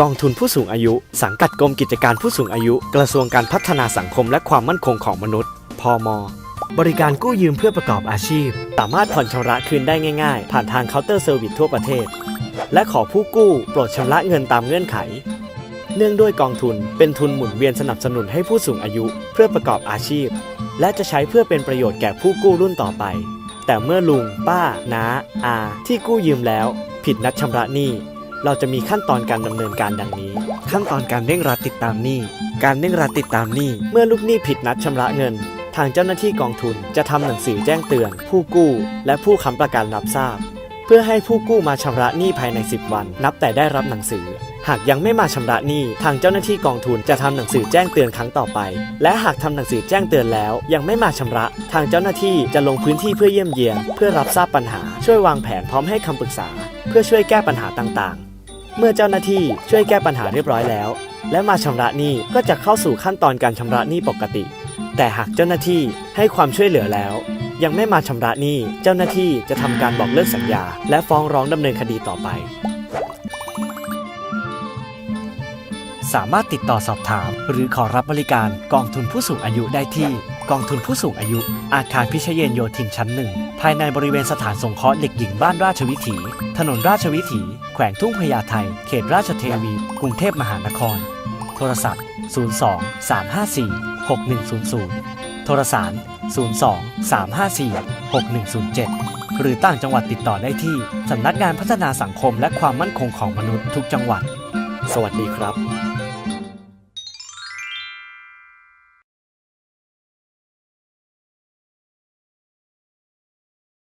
กองทุนผู้สูงอายุ สังกัดกรมกิจการผู้สูงอายุ กระทรวงการพัฒนาสังคมและความมั่นคงของมนุษย์ พม บริการกู้ยืมเพื่อประกอบอาชีพ สามารถผ่อนชำระคืนได้ง่าย ๆ ผ่านทางเคาน์เตอร์เซอร์วิสทั่วประเทศ และขอผู้กู้โปรดชำระเงินตามเงื่อนไข เนื่องด้วยกองทุนเป็นทุนหมุนเวียนสนับสนุนให้ผู้สูงอายุ เพื่อประกอบอาชีพ และจะใช้เพื่อเป็นประโยชน์แก่ผู้กู้รุ่นต่อไป แต่เมื่อลุง ป้า น้า อา ที่กู้ยืมแล้ว ผิดนัดชำระหนี้ เราจะมีขั้นตอนการดำเนินการดังนี้ ขั้นตอนการเร่งรัดติดตามหนี้ การเร่งรัดติดตามหนี้ เมื่อลูกหนี้ผิดนัดชำระเงิน ทางเจ้าหน้าที่กองทุนจะทำหนังสือแจ้งเตือน ผู้กู้ และผู้ค้ำประกันรับทราบ เพื่อให้ผู้กู้มาชำระหนี้ภายใน 10 วัน นับแต่ได้รับหนังสือ หากยังไม่มาชำระหนี้ ทางเจ้าหน้าที่กองทุนจะทำหนังสือแจ้งเตือนครั้งต่อไป และหากทำหนังสือแจ้งเตือนแล้ว ยังไม่มาชำระ ทางเจ้าหน้าที่จะลงพื้นที่เพื่อเยี่ยมเยียน เพื่อรับทราบปัญหา ช่วยวางแผนพร้อมให้คำปรึกษา เพื่อช่วยแก้ปัญหาต่างๆ เมื่อเจ้าหน้าที่ช่วยแก้ปัญหาเรียบร้อยแล้ว และมาชำระหนี้ก็จะเข้าสู่ขั้นตอนการชำระหนี้ปกติ แต่หากเจ้าหน้าที่ให้ความช่วยเหลือแล้ว ยังไม่มาชำระหนี้เจ้าหน้าที่จะทำการบอกเลิกสัญญา และฟ้องร้องดำเนินคดีต่อไป สามารถติดต่อสอบถาม หรือขอรับบริการกองทุนผู้สูงอายุได้ที่ กองทุนผู้สูงอายุ อาคารพิเชยเยนโยธินชั้นหนึ่ง ภายในบริเวณสถานสงเคราะห์เด็กหญิงบ้านราชวิถี ถนนราชวิถี แขวงทุ่งพญาไทเขตราชเทวี กรุงเทพมหานคร โทรศัพท์ 02 354 6100 โทรสาร 02 354 6107 หรือต่างจังหวัดติดต่อได้ที่ สำนักงานพัฒนาสังคมและความมั่นคงของมนุษย์ทุกจังหวัด สวัสดีครับ